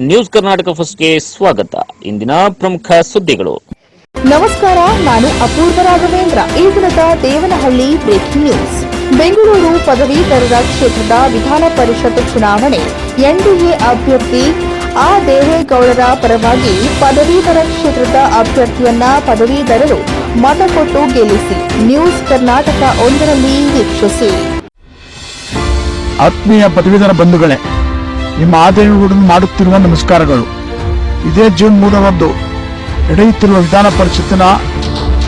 News Karnataka ಫಸ್ಟ್ಗೆ ಸ್ವಾಗತ. ಇಂದಿನ ಪ್ರಮುಖ ಸುದ್ದಿಗಳು. ನಮಸ್ಕಾರ ನಾನು ಅಪೂರ್ವ ರಾಘವೇಂದ್ರ. ಈ ದಿನದ ದೇವನಹಳ್ಳಿ ಬ್ರೇಕಿಂಗ್ ನ್ಯೂಸ್ ಬೆಂಗಳೂರು ಪದವೀಧರರ ಕ್ಷೇತ್ರದ ವಿಧಾನ ಪರಿಷತ್ ಚುನಾವಣೆ. ಎನ್ಡಿಎ ಅಭ್ಯರ್ಥಿ ಆ. ದೇವೇಗೌಡರ ಪರವಾಗಿ ಪದವೀಧರ ಕ್ಷೇತ್ರದ ಅಭ್ಯರ್ಥಿಯನ್ನ ಪದವೀಧರರು ಮತ ಕೊಟ್ಟು ಗೆಲ್ಲಿಸಿ. ನ್ಯೂಸ್ ಕರ್ನಾಟಕ ಒಂದರಲ್ಲಿ ವೀಕ್ಷಿಸಿ. ಆತ್ಮೀಯ ಪದವೀಧರ ಬಂಧುಗಳೇ ನಿಮ್ಮ ಆದೇಶಗಳನ್ನು ಮಾಡುತ್ತಿರುವ ನಮಸ್ಕಾರಗಳು. ಇದೇ ಜೂನ್ ಮೂರರಂದು ನಡೆಯುತ್ತಿರುವ ವಿಧಾನ ಪರಿಷತ್ತಿನ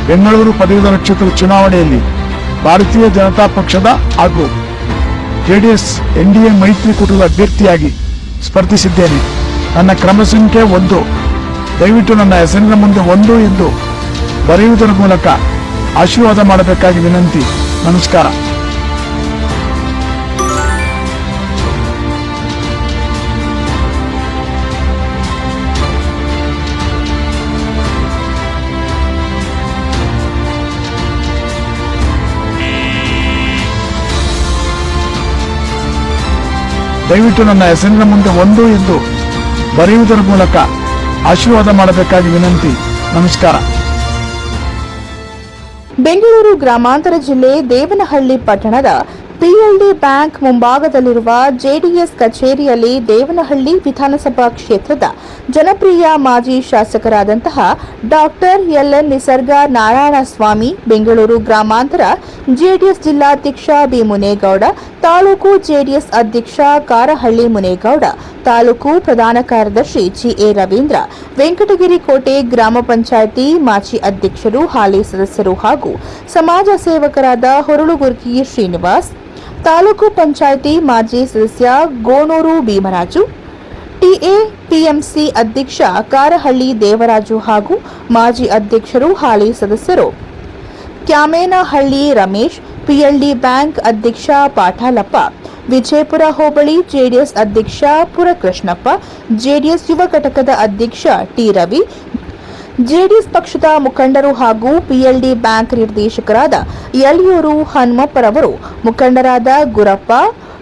ಬೆಂಗಳೂರು ಪದವೀಧರ ಚುನಾವಣೆಯಲ್ಲಿ ಭಾರತೀಯ ಜನತಾ ಪಕ್ಷದ ಹಾಗೂ ಜೆಡಿಎಸ್ ಎನ್ಡಿಎ ಮೈತ್ರಿಕೂಟದ ಅಭ್ಯರ್ಥಿಯಾಗಿ ಸ್ಪರ್ಧಿಸಿದ್ದೇನೆ. ನನ್ನ ಕ್ರಮ ಸಂಖ್ಯೆ ಒಂದು. ದಯವಿಟ್ಟು ನನ್ನ ಹೆಸರಿನ ಮುಂದೆ ಒಂದು ಎಂದು ಬರೆಯುವುದರ ಮೂಲಕ ಆಶೀರ್ವಾದ ಮಾಡಬೇಕಾಗಿ ವಿನಂತಿ. ನಮಸ್ಕಾರ. ದಯವಿಟ್ಟು ನನ್ನ ಹೆಸರಿನ ಮುಂದೆ ಒಂದು ಎಂದು ಬರೆಯುವುದರ ಮೂಲಕ ಆಶೀರ್ವಾದ ಮಾಡಬೇಕಾಗಿ ವಿನಂತಿ, ನಮಸ್ಕಾರ. ಬೆಂಗಳೂರು ಗ್ರಾಮಾಂತರ ಜಿಲ್ಲೆ ದೇವನಹಳ್ಳಿ ಪಟ್ಟಣದ ಪಿಎಲ್ಡಿ ಬ್ಯಾಂಕ್ ಮುಂಭಾಗದಲ್ಲಿರುವ ಜೆಡಿಎಸ್ ಕಚೇರಿಯಲ್ಲಿ ದೇವನಹಳ್ಳಿ ವಿಧಾನಸಭಾ ಕ್ಷೇತ್ರದ ಜನಪ್ರಿಯ ಮಾಜಿ ಶಾಸಕರಾದಂತಹ ಡಾಕ್ಟರ್ ಎಲ್ಎನ್ ನಿಸರ್ಗ ನಾರಾಯಣಸ್ವಾಮಿ, ಬೆಂಗಳೂರು ಗ್ರಾಮಾಂತರ ಜೆಡಿಎಸ್ ಜಿಲ್ಲಾಧ್ಯಕ್ಷ ಬಿ ಮುನೇಗೌಡ, ತಾಲೂಕು ಜೆಡಿಎಸ್ ಅಧ್ಯಕ್ಷ ಕಾರಹಳ್ಳಿ ಮುನೇಗೌಡ, ತಾಲೂಕು ಪ್ರಧಾನ ಕಾರ್ಯದರ್ಶಿ ಜಿಎ ರವೀಂದ್ರ, ವೆಂಕಟಗಿರಿ ಕೋಟೆ ಗ್ರಾಮ ಪಂಚಾಯಿತಿ ಮಾಜಿ ಅಧ್ಯಕ್ಷರು, ಹಾಲಿ ಸದಸ್ಯರು ಹಾಗೂ ಸಮಾಜ ಸೇವಕರಾದ ಹೊರಳುಗುರ್ಕಿ ಶ್ರೀನಿವಾಸ್ ತಾಲೂಕು ಪಂಚಾಯಿತಿ ಮಾಜಿ ಸದಸ್ಯ ಗೋಣೂರು ಭೀಮರಾಜು, ಟಿಎ ಪಿಎಂಸಿ ಅಧ್ಯಕ್ಷ ಕಾರಹಳ್ಳಿ ದೇವರಾಜು ಹಾಗೂ ಮಾಜಿ ಅಧ್ಯಕ್ಷರು ಹಾಲಿ ಸದಸ್ಯರು. ಕ್ಯಾಮೇನಹಳ್ಳಿ ರಮೇಶ್, ಪಿಎಲ್ಡಿ ಬ್ಯಾಂಕ್ ಅಧ್ಯಕ್ಷ ಪಾಠಾಲಪ್ಪ, ವಿಜಯಪುರ ಹೋಬಳಿ ಜೆಡಿಎಸ್ ಅಧ್ಯಕ್ಷ ಪುರಕೃಷ್ಣಪ್ಪ, ಜೆಡಿಎಸ್ ಯುವ ಘಟಕದ ಅಧ್ಯಕ್ಷ ಟಿ ರವಿ ಜೆಡಿಎಸ್ ಪಕ್ಷದ ಮುಖಂಡರು ಹಾಗೂ ಪಿಎಲ್ಡಿ ಬ್ಯಾಂಕ್ ನಿರ್ದೇಶಕರಾದ ಯಲಿಯೂರು ಹನುಮಪ್ಪರವರು, ಮುಖಂಡರಾದ ಗುರಪ್ಪ,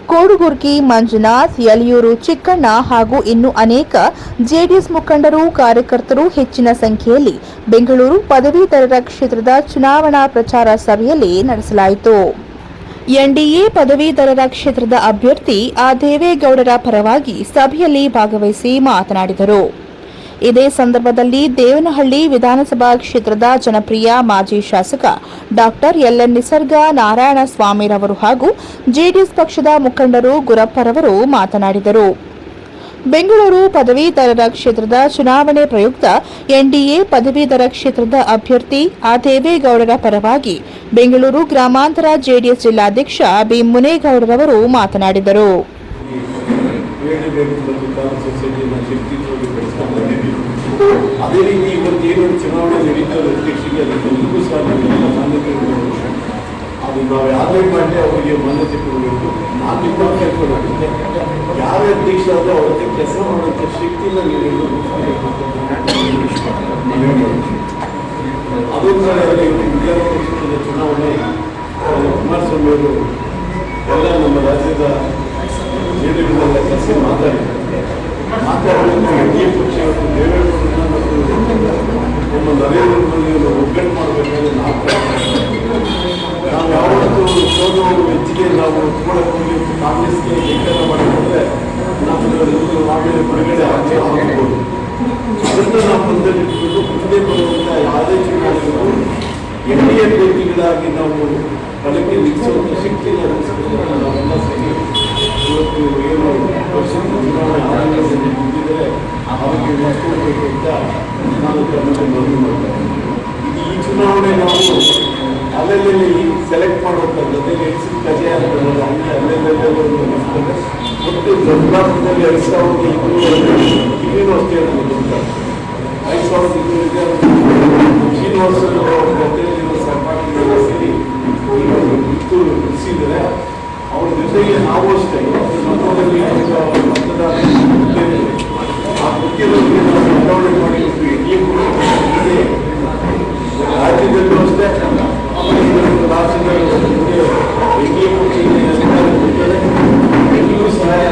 ಕೋಡುಗುರ್ಕಿ ಮಂಜುನಾಥ್ ಯಲಿಯೂರು ಚಿಕ್ಕಣ್ಣ ಹಾಗೂ ಇನ್ನು ಅನೇಕ ಜೆಡಿಎಸ್ ಮುಖಂಡರು, ಕಾರ್ಯಕರ್ತರು ಹೆಚ್ಚಿನ ಸಂಖ್ಯೆಯಲ್ಲಿ ಬೆಂಗಳೂರು ಪದವೀಧರರ ಕ್ಷೇತ್ರದ ಚುನಾವಣಾ ಪ್ರಚಾರ ಸಭೆಯಲ್ಲಿ ನಡೆಸಲಾಯಿತು. ಎನ್ಡಿಎ ಪದವೀಧರರ ಕ್ಷೇತ್ರದ ಅಭ್ಯರ್ಥಿ ಆ ದೇವೇಗೌಡರ ಪರವಾಗಿ ಸಭೆಯಲ್ಲಿ ಭಾಗವಹಿಸಿ ಮಾತನಾಡಿದರು. ಇದೇ ಸಂದರ್ಭದಲ್ಲಿ ದೇವನಹಳ್ಳಿ ವಿಧಾನಸಭಾ ಕ್ಷೇತ್ರದ ಜನಪ್ರಿಯ ಮಾಜಿ ಶಾಸಕ ಡಾಕ್ಟರ್ ಎಲ್ಎನ್ ನಿಸರ್ಗ ನಾರಾಯಣ ಸ್ವಾಮಿರವರು ಹಾಗೂ ಜೆಡಿಎಸ್ ಪಕ್ಷದ ಮುಖಂಡರು ಗುರಪ್ಪರವರು ಮಾತನಾಡಿದರು. ಬೆಂಗಳೂರು ಪದವೀಧರರ ಕ್ಷೇತ್ರದ ಚುನಾವಣೆ ಪ್ರಯುಕ್ತ ಎನ್ಡಿಎ ಪದವೀಧರ ಕ್ಷೇತ್ರದ ಅಭ್ಯರ್ಥಿ ಆ. ದೇವೇಗೌಡರ ಪರವಾಗಿ ಬೆಂಗಳೂರು ಗ್ರಾಮಾಂತರ ಜೆಡಿಎಸ್ ಜಿಲ್ಲಾಧ್ಯಕ್ಷ ಬಿ. ಮುನೇಗೌಡರವರು ಮಾತನಾಡಿದರು. ಬೇಡಬೇಕು ವಿಧಾನ ಸೊಸೈಟಿಯನ್ನು ಶಕ್ತಿತ್ವವಾಗಿ ಬೆಳೆಸ್ಕೊಂಡು ಬಂದಿದ್ದೀವಿ. ಅದೇ ರೀತಿ ಇವತ್ತು ಏನು ಚುನಾವಣೆ ನಡೀತಾ ಅಧ್ಯಕ್ಷರಿಗೆ ಅದಕ್ಕೆಲ್ಲರಿಗೂ ಸಹ ನಾವೆಲ್ಲ ಮಾನ್ಯತೆ ಕೊಡಬೇಕು ಅದು ನಾವು ಯಾವುದೇ ಮಾಡಿ ಅವರಿಗೆ ಮಾನ್ಯತೆ ಕೊಡಬೇಕು. ನಾನು ನಿಮ್ಮ ಕೇಳ್ಕೊಳ್ಳೋದಿಲ್ಲ ಯಾರೇ ಅಧ್ಯಕ್ಷ ಆದರೂ ಅವರಿಗೆ ಕೆಲಸ ಮಾಡುವಂಥ ಶಕ್ತಿನ ನೀವು ರೂಪಿಸಬೇಕು ಅಂತ ನಾನು wish ಮಾಡ್ತೀನಿ. ಮನವಿ ಮಾಡ್ತೀನಿ. ಅದೊಂದು ಕಡೆ ವಿಧಾನ ಪರಿಷತ್ತಿನ ಚುನಾವಣೆ ಆ, ಕುಮಾರಸ್ವಾಮಿ ಅವರು ಎಲ್ಲ ನಮ್ಮ ರಾಜ್ಯದ ವೇದಿಕೆಗಳೆಲ್ಲ ಕರೆಸಿ ಮಾತಾಡಿದ್ದಾರೆ ಮಾತಾಡೋದು ಎನ್ಡಿಎ ಪಕ್ಷ ಇವತ್ತು ದೇವೇಗೌಡರನ್ನ ಮತ್ತು ನಮ್ಮ ನರೇಂದ್ರ ಮೋದಿಯನ್ನು ಒಗ್ಗಟ್ಟು ಮಾಡಬೇಕಾದ್ರೆ ನಾವು. ನಾವು ಯಾವತ್ತೂ ಸೋಲು ಹೆಚ್ಚಿಗೆ ನಾವು ಒತ್ಕೊಳ್ಳೋಕೆ ಹೋಗಿ ಕಾಂಗ್ರೆಸ್ಗೆ ಧಿಕ್ಕಾರ ಮಾಡಿದ್ರೆ ನಮ್ಮ ಆಮೇಲೆ ಬಿಡುಗಡೆ ಆಗಿ ಆಗ್ಬೋದು ಅದನ್ನು ನಾವು ಮುಂದಲ್ಲಿಟ್ಕೊಂಡು ಮುಂದೆ ಬರುವಂಥ ಯಾವುದೇ ಚುನಾವಣೆಗಳು ಎನ್ ಡಿ ಅಭ್ಯರ್ಥಿಗಳಾಗಿ ನಾವು ಫಲಕ್ಕೆ ನಿಲ್ಲಿಸುವಂಥ ಶಕ್ತಿಯನ್ನು ಸೇರಿ ಇವತ್ತು ಏನು ನಿಂತಿದ್ದಾರೆ ಅವರಿಗೆ ಅಂತ ತಮ್ಮಲ್ಲಿ ಮನವಿ ಈ ಚುನಾವಣೆ ನಾವು ಅಲ್ಲಲ್ಲಿ ಸೆಲೆಕ್ಟ್ ಮಾಡುವಂಥ ಜೊತೆಗೆ ಕಜೆ ಅಂತ ಅಲ್ಲೆಲ್ಲೆಲ್ಲ ಒಟ್ಟು ದೊಡ್ಡಬಳ್ಳಾಪುರದಲ್ಲಿ ಎರಡು ಸಾವಿರದ ನಾವು ಅಷ್ಟೇ. ಆ ಮುಖ್ಯವಾಗಿ ನಾವು ಬದಲಾವಣೆ ಮಾಡಿ ಇವತ್ತು ಎನ್ಡಿಎ ಕೂಡ ಇದೆ. ರಾಜ್ಯದಲ್ಲೂ ಅಷ್ಟೇ ರಾಜ್ಯದಲ್ಲಿ ಎನ್ಡಿಎ ಕೊಟ್ಟಿದ್ದಾರೆ. ಎಲ್ಲಿಯೂ ಸಹಾಯ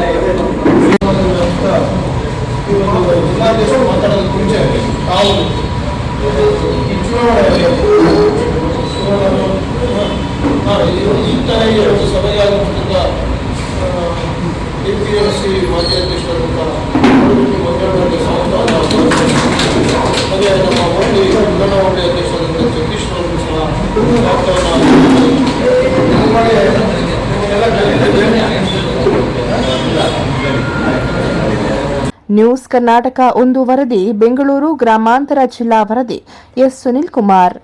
ಈ ಚುನಾವಣೆಯಲ್ಲಿ ಹಾ, ಇದು ಈ ಎರಡು ಸಭೆಯಾಗುತ್ತಿದ್ದ ನ್ಯೂಸ್ ಕರ್ನಾಟಕ ಒಂದು ವರದಿ ಬೆಂಗಳೂರು ಗ್ರಾಮಾಂತರ ಜಿಲ್ಲಾ ವರದಿ ಎಸ್ ಸುನಿಲ್ ಕುಮಾರ್.